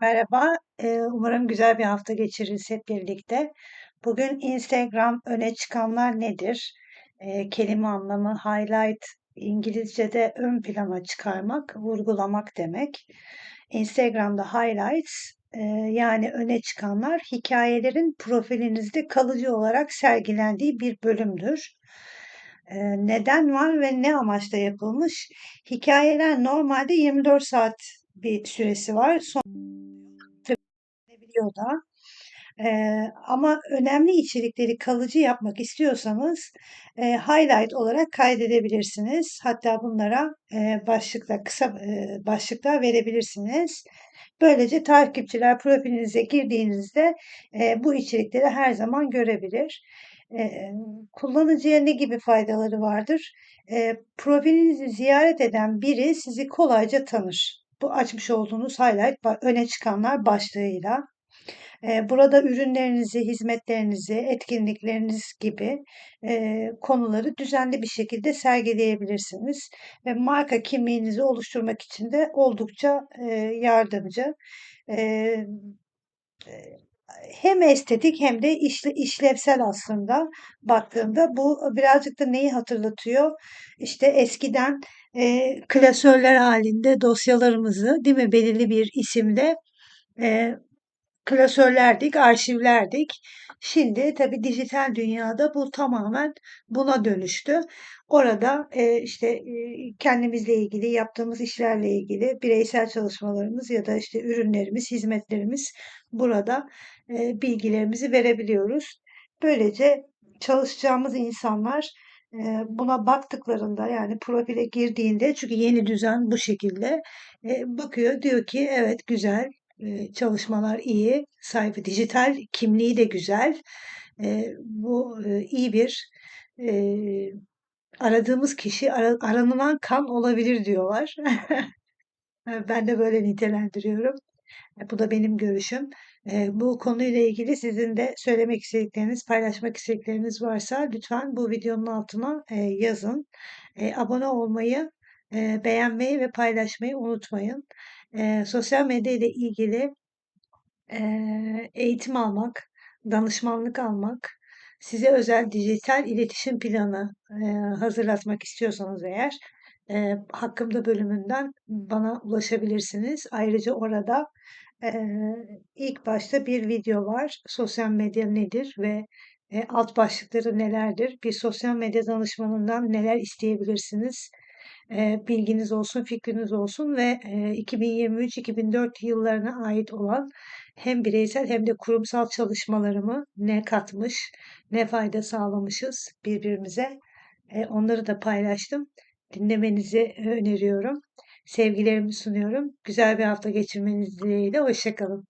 Merhaba, umarım güzel bir hafta geçiririz hep birlikte. Bugün Instagram öne çıkanlar nedir? Kelime anlamı highlight, İngilizce'de ön plana çıkarmak, vurgulamak demek. Instagram'da highlights, yani öne çıkanlar hikayelerin profilinizde kalıcı olarak sergilendiği bir bölümdür. Neden var ve ne amaçla yapılmış? Hikayeler normalde 24 saat bir süresi var. Sonra biliyor da. Eee, ama önemli içerikleri kalıcı yapmak istiyorsanız eee, highlight olarak kaydedebilirsiniz. Hatta bunlara eee, başlıklar, kısa eee, başlıklar verebilirsiniz. Böylece takipçiler profilinize girdiğinizde eee, bu içerikleri her zaman görebilir. Eee, kullanıcıya ne gibi faydaları vardır? Eee, profilinizi ziyaret eden biri sizi kolayca tanır. Bu açmış olduğunuz highlight öne çıkanlar başlığıyla. Burada ürünlerinizi, hizmetlerinizi, etkinlikleriniz gibi konuları düzenli bir şekilde sergileyebilirsiniz ve marka kimliğinizi oluşturmak için de oldukça yardımcı. Hem estetik hem de işle, işlevsel aslında baktığında bu birazcık da neyi hatırlatıyor? İşte eskiden eee, klasörler halinde dosyalarımızı değil mi belirli bir isimle eee, klasörlerdik, arşivlerdik. Şimdi tabii dijital dünyada bu tamamen buna dönüştü. Orada e, işte e, kendimizle ilgili, yaptığımız işlerle ilgili bireysel çalışmalarımız ya da işte ürünlerimiz, hizmetlerimiz burada e, bilgilerimizi verebiliyoruz. Böylece çalışacağımız insanlar e, buna baktıklarında yani profile girdiğinde çünkü yeni düzen bu şekilde e, bakıyor diyor ki evet güzel çalışmalar iyi. Sayfa dijital kimliği de güzel. Bu iyi bir aradığımız kişi ara- aranılan kan olabilir diyorlar. Ben de böyle nitelendiriyorum. Bu da benim görüşüm. Bu konuyla ilgili sizin de söylemek istedikleriniz, paylaşmak istedikleriniz varsa lütfen bu videonun altına yazın. Abone olmayı, beğenmeyi ve paylaşmayı unutmayın. Sosyal medya ile ilgili eğitim almak, danışmanlık almak, size özel dijital iletişim planı hazırlatmak istiyorsanız eğer e, hakkımda bölümünden bana ulaşabilirsiniz. Ayrıca orada ilk başta bir video var. Sosyal medya nedir ve alt başlıkları nelerdir? Bir sosyal medya danışmanından neler isteyebilirsiniz? Bilginiz olsun, fikriniz olsun ve e, 2023-2004 yıllarına ait olan hem bireysel hem de kurumsal çalışmalarımı ne katmış, ne fayda sağlamışız birbirimize. Onları da paylaştım. Dinlemenizi öneriyorum. Sevgilerimi sunuyorum. Güzel bir hafta geçirmeniz dileğiyle. Hoşçakalın.